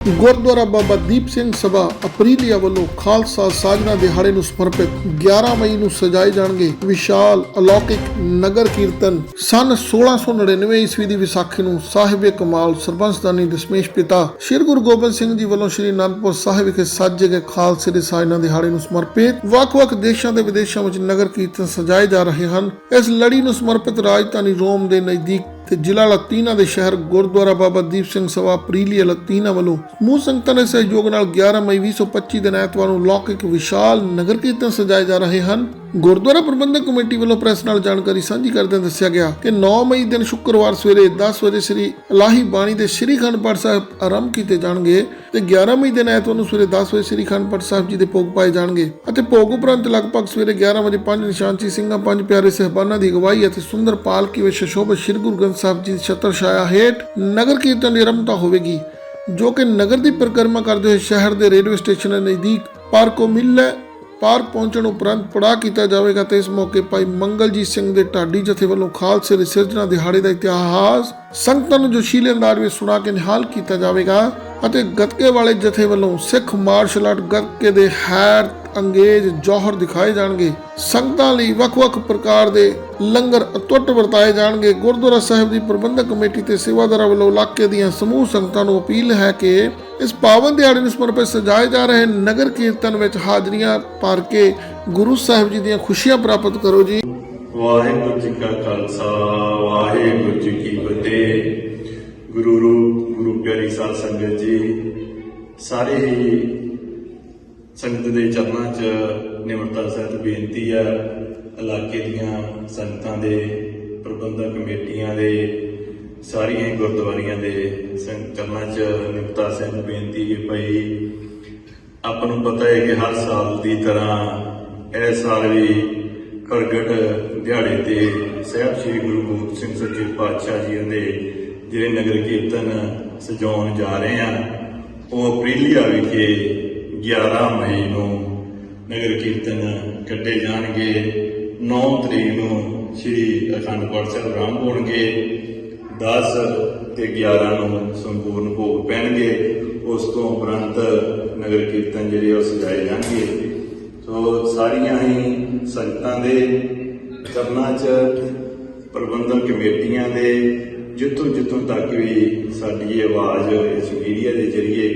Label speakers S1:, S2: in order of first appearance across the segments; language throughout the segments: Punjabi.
S1: ਗੁਰਦੁਆਰਾ ਬਾਬਾ ਦੀਪ ਸਿੰਘ ਸਭਾ ਅਪਰੀਲੀਆ ਵੱਲੋਂ ਖਾਲਸਾ ਸਾਜਨਾ ਦਿਹਾੜੇ ਨੂੰ ਸਮਰਪਿਤ 11 ਮਈ ਨੂੰ ਸਜਾਏ ਜਾਣਗੇ ਵਿਸ਼ਾਲ ਅਲੌਕਿਕ ਨਗਰ ਕੀਰਤਨ ਸਨ 1699 ਈਸਵੀ ਦੀ ਵਿਸਾਖੀ ਨੂੰ ਸਾਹਿਬੇ ਕਮਾਲ ਸਰਬੰਸਦਾਨੀ ਦਸ਼ਮੇਸ਼ ਪਿਤਾ ਸ੍ਰੀ ਗੁਰੂ ਗੋਬਿੰਦ ਸਿੰਘ ਜੀ ਵੱਲੋਂ ਸ੍ਰੀ ਅਨੰਦਪੁਰ ਸਾਹਿਬ ਵਿਖੇ ਸਾਜੇ ਗਏ ਖਾਲਸੇ ਦੇ ਸਾਜਨਾ ਦਿਹਾੜੇ ਨੂੰ ਸਮਰਪਿਤ ਵੱਖ-ਵੱਖ ਦੇਸ਼ਾਂ ਤੇ ਵਿਦੇਸ਼ਾਂ ਵਿੱਚ ਨਗਰ ਕੀਰਤਨ ਸਜਾਏ ਜਾ ਰਹੇ ਹਨ। ਇਸ ਲੜੀ ਨੂੰ ਸਮਰਪਿਤ ਰਾਜਧਾਨੀ ਰੋਮ ਦੇ ਨਜ਼ਦੀਕ ਤੇ ਜ਼ਿਲ੍ਹਾ ਲਤੀਨਾ ਦੇ ਸ਼ਹਿਰ ਗੁਰਦੁਆਰਾ ਬਾਬਾ ਦੀਪ ਸਿੰਘ ਸਭਾ ਪ੍ਰੀਲੀ ਲਤੀਨਾ ਵੱਲੋਂ ਸਮੂਹ ਸੰਗਤਾਂ ਦੇ ਸਹਿਯੋਗ ਨਾਲ 11 ਮਈ 2025 ਦਿਨ ਐਤਵਾਰ ਨੂੰ ਲੌਕਿਕ ਵਿਸ਼ਾਲ ਨਗਰ ਕੀਰਤਨ ਸਜਾਏ ਜਾ ਰਹੇ ਹਨ। ਗੁਰਦੁਆਰਾ ਪ੍ਰਬੰਧਕ ਕਮੇਟੀ ਵੱਲੋਂ ਪ੍ਰੈਸ ਨਾਲ ਜਾਣਕਾਰੀ ਸਾਂਝੀ ਕਰਦਿਆਂ ਦੱਸਿਆ ਗਿਆ ਕਿ 9 ਮਈ ਦਿਨ ਸ਼ੁੱਕਰਵਾਰ ਸਵੇਰੇ 10 ਵਜੇ ਸ੍ਰੀ ਇਲਾਹੀ ਬਾਣੀ ਦੇ ਸ੍ਰੀ ਖੰਡ ਪਾਠ ਸਾਹਿਬ ਆਰੰਭ ਕੀਤੇ ਜਾਣਗੇ ਤੇ 11 ਮਈ ਦਿਨ ਐਤਵਾਰ ਨੂੰ ਸਵੇਰੇ 10 ਵਜੇ ਸ੍ਰੀ ਖੰਡ ਪਾਠ ਸਾਹਿਬ ਜੀ ਦੇ ਭੋਗ ਪਾਏ ਜਾਣਗੇ ਅਤੇ ਭੋਗ ਉਪਰੰਤ ਲਗਭਗ ਸਵੇਰੇ 11 ਵਜੇ ਪੰਜ ਨਿਸ਼ਾਨਚੀ ਸਿੰਘਾਂ, ਪੰਜ ਪਿਆਰੇ ਸਹਿਬਾਨਾਂ ਦੀ ਅਗਵਾਈ ਅਤੇ ਸੁੰਦਰ ਪਾਲਕੀ ਵਿੱਚ ਸ਼ੋਭਾ ਸ੍ਰੀ ਗੁਰੂ ਗ੍ਰੰਥ ਸਾਹਿਬ ਜੀ ਦੀ ਛਤਰ ਛਾਇਆ ਹੇਠ ਨਗਰ ਕੀਰਤਨ ਦੀ ਆਰੰਭਤਾ ਹੋਵੇਗੀ, ਜੋ ਕਿ ਨਗਰ ਦੀ ਪਰਿਕਰਮਾ ਕਰਦੇ ਹੋਏ ਸ਼ਹਿਰ ਦੇ ਰੇਲਵੇ ਸਟੇਸ਼ਨ ਦੇ ਨਜ਼ਦੀਕ ਪਾਰਕੋ ਮਿਲੈ ਪਾਰ ਪਹੁੰਚਣ ਉਪਰੰਤ ਪੜਾ ਕੀਤਾ ਜਾਵੇਗਾ ਤੇ ਇਸ ਮੌਕੇ ਭਾਈ ਮੰਗਲਜੀਤ ਸਿੰਘ ਦੇ ਢਾਡੀ ਜਥੇ ਵੱਲੋਂ ਖਾਲਸੇ ਦੇ ਸਿਰਜਣਾ ਦਿਹਾੜੇ ਦਾ ਇਤਿਹਾਸ ਸੰਗਤਾਂ ਨੂੰ ਜੋਸ਼ੀਲੇ ਅੰਦਾਜ਼ ਵਿੱਚ ਸੁਣਾ ਕੇ ਨਿਹਾਲ ਕੀਤਾ ਜਾਵੇਗਾ। ਅਤੇ ਗੱਤਕੇ ਵਾਲੇ ਜਥੇ ਵੱਲੋਂ ਸਿੱਖ ਮਾਰਸ਼ਲ ਆਰਟ ਗੱਤਕੇ ਦੇ ਹੈਰ ਅੰਗੇਜ ਜੌਹਰ ਦਿਖਾਏ ਜਾਣਗੇ। ਸੰਗਤਾਂ ਲਈ ਵੱਖ-ਵੱਖ ਪ੍ਰਕਾਰ ਦੇ ਲੰਗਰ ਅਤੁੱਟ ਵਰਤਾਏ ਜਾਣਗੇ। ਗੁਰਦੁਆਰਾ ਸਾਹਿਬ ਦੀ ਪ੍ਰਬੰਧਕ ਕਮੇਟੀ ਤੇ ਸੇਵਾਦਾਰਾਂ ਵੱਲੋਂ ਇਲਾਕੇ ਦੀਆਂ ਸਮੂਹ ਸੰਗਤਾਂ ਨੂੰ ਅਪੀਲ ਹੈ ਕਿ ਇਸ ਪਾਵਨ ਦਿਹਾੜੇ ਨੂੰ ਸਮਰਪਿਤ ਸਜਾਏ ਜਾ ਰਹੇ ਨਗਰ ਕੀਰਤਨ ਵਿੱਚ ਹਾਜ਼ਰੀਆਂ ਭਰ ਕੇ ਗੁਰੂ ਸਾਹਿਬ ਜੀ ਦੀਆਂ ਖੁਸ਼ੀਆਂ ਪ੍ਰਾਪਤ ਕਰੋ ਜੀ।
S2: ਵਾਹਿਗੁਰੂ ਜੀ ਕਾ ਖਾਲਸਾ, ਵਾਹਿਗੁਰੂ ਜੀ ਕੀ ਫਤਿਹ। ਗੁਰੂ ਰੂਪ, ਗੁਰੂ ਪਿਆਰੀ ਸਾਧ ਸੰਗਤ ਜੀ, ਸਾਰੇ ਹੀ ਸੰਗਤ ਦੇ ਚਰਨਾਂ 'ਚ ਨਿਮਰਤਾ ਸਹਿਤ ਬੇਨਤੀ ਹੈ, ਇਲਾਕੇ ਦੀਆਂ ਸੰਗਤਾਂ ਦੇ, ਪ੍ਰਬੰਧਕ ਕਮੇਟੀਆਂ ਦੇ, ਸਾਰੀਆਂ ਹੀ ਗੁਰਦੁਆਰੀਆਂ ਦੇ ਸੰਗਤ ਚਰਨਾਂ 'ਚ ਨਿਮਰਤਾ ਸਹਿਤ ਬੇਨਤੀ ਹੈ ਭਾਈ। ਆਪਾਂ ਨੂੰ ਪਤਾ ਹੈ ਕਿ ਹਰ ਸਾਲ ਦੀ ਤਰ੍ਹਾਂ ਇਹ ਸਾਲ ਵੀ ਪ੍ਰਗਟ ਦਿਹਾੜੇ ਤੇ ਸਾਹਿਬ ਸ੍ਰੀ ਗੁਰੂ ਗੋਬਿੰਦ ਸਿੰਘ ਸੱਚੇ ਪਾਤਸ਼ਾਹ ਜੀ ਦੇ ਜਿਹੜੇ ਨਗਰ ਕੀਰਤਨ ਸਜਾਉਣ ਜਾ ਰਹੇ ਆ, ਉਹ ਅਪ੍ਰੀਲੀਆ ਵਿਖੇ 11 ਮਈ ਨੂੰ ਨਗਰ ਕੀਰਤਨ ਕੱਢੇ ਜਾਣਗੇ। 9 ਤਰੀਕ ਨੂੰ ਸ੍ਰੀ ਅਖੰਡ ਪਾਠ ਸਾਹਿਬ ਆਰੰਭ ਹੋਣਗੇ। 10 ਤੇ 11 ਨੂੰ ਸੰਪੂਰਨ ਭੋਗ ਪੈਣਗੇ। ਉਸ ਤੋਂ ਉਪਰੰਤ ਨਗਰ ਕੀਰਤਨ ਜਿਹੜੇ ਉਹ ਸਜਾਏ ਜਾਣਗੇ। ਸੋ ਸਾਰੀਆਂ ਹੀ ਸੰਗਤਾਂ ਦੇ ਕਰਨਾ ਚ ਪ੍ਰਬੰਧਕ ਕਮੇਟੀਆਂ ਦੇ ਜਿੱਥੋਂ ਜਿੱਥੋਂ ਤੱਕ ਵੀ ਸਾਡੀ ਇਹ ਆਵਾਜ਼ ਇਸ ਮੀਡੀਆ ਦੇ ਜ਼ਰੀਏ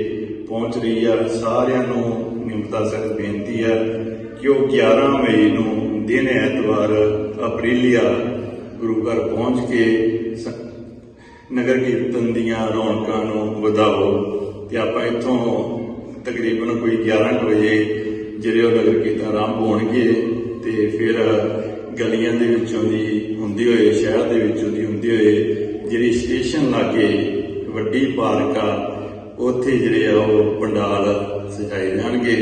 S2: ਪਹੁੰਚ ਰਹੀ ਆ, ਸਾਰਿਆਂ ਨੂੰ ਨਿਮਰਤਾ ਸਖਤ ਬੇਨਤੀ ਆ ਕਿ ਉਹ 11 ਮਈ ਨੂੰ ਦਿਨ ਐਤਵਾਰ ਅਪ੍ਰੀਲੀਆ ਗੁਰੂ ਘਰ ਪਹੁੰਚ ਕੇ ਸ- ਨਗਰ ਕੀਰਤਨ ਦੀਆਂ ਰੌਣਕਾਂ ਨੂੰ ਵਧਾਓ ਤੇ ਆਪਾਂ ਇੱਥੋਂ ਤਕਰੀਬਨ ਕੋਈ 11 ਕੁ ਵਜੇ ਜਿਹੜੇ ਉਹ ਨਗਰ ਕੀਰਤਨ ਆਰੰਭ ਹੋਣਗੇ ਤੇ ਫਿਰ ਗਲੀਆਂ ਦੇ ਵਿੱਚੋਂ ਦੀ ਹੁੰਦੀ ਹੋਏ, ਸ਼ਹਿਰ ਦੇ ਵਿੱਚੋਂ ਦੀ ਹੁੰਦੀ ਹੋਏ ਜਿਹੜੀ ਸਟੇਸ਼ਨ ਲਾਗੇ ਵੱਡੀ ਪਾਰਕ ਆ, ਉੱਥੇ ਜਿਹੜੇ ਆ ਉਹ ਪੰਡਾਲ ਸਜਾਏ ਜਾਣਗੇ।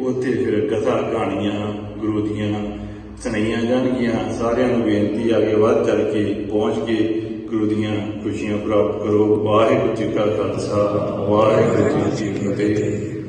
S2: ਉੱਥੇ ਫਿਰ ਕਥਾ ਕਹਾਣੀਆਂ, ਗੁਰੂ ਦੀਆਂ ਸੁਣਾਈਆਂ ਜਾਣਗੀਆਂ। ਸਾਰਿਆਂ ਨੂੰ ਬੇਨਤੀ ਆ ਕਿ ਵੱਧ ਚੜ ਕੇ ਪਹੁੰਚ ਕੇ ਗੁਰੂ ਦੀਆਂ ਖੁਸ਼ੀਆਂ ਪ੍ਰਾਪਤ ਕਰੋ। ਵਾਹਿਗੁਰੂ ਜੀ ਕਾ ਖਾਲਸਾ, ਵਾਹਿਗੁਰੂ ਜੀ ਕੀ ਫਤਿਹ।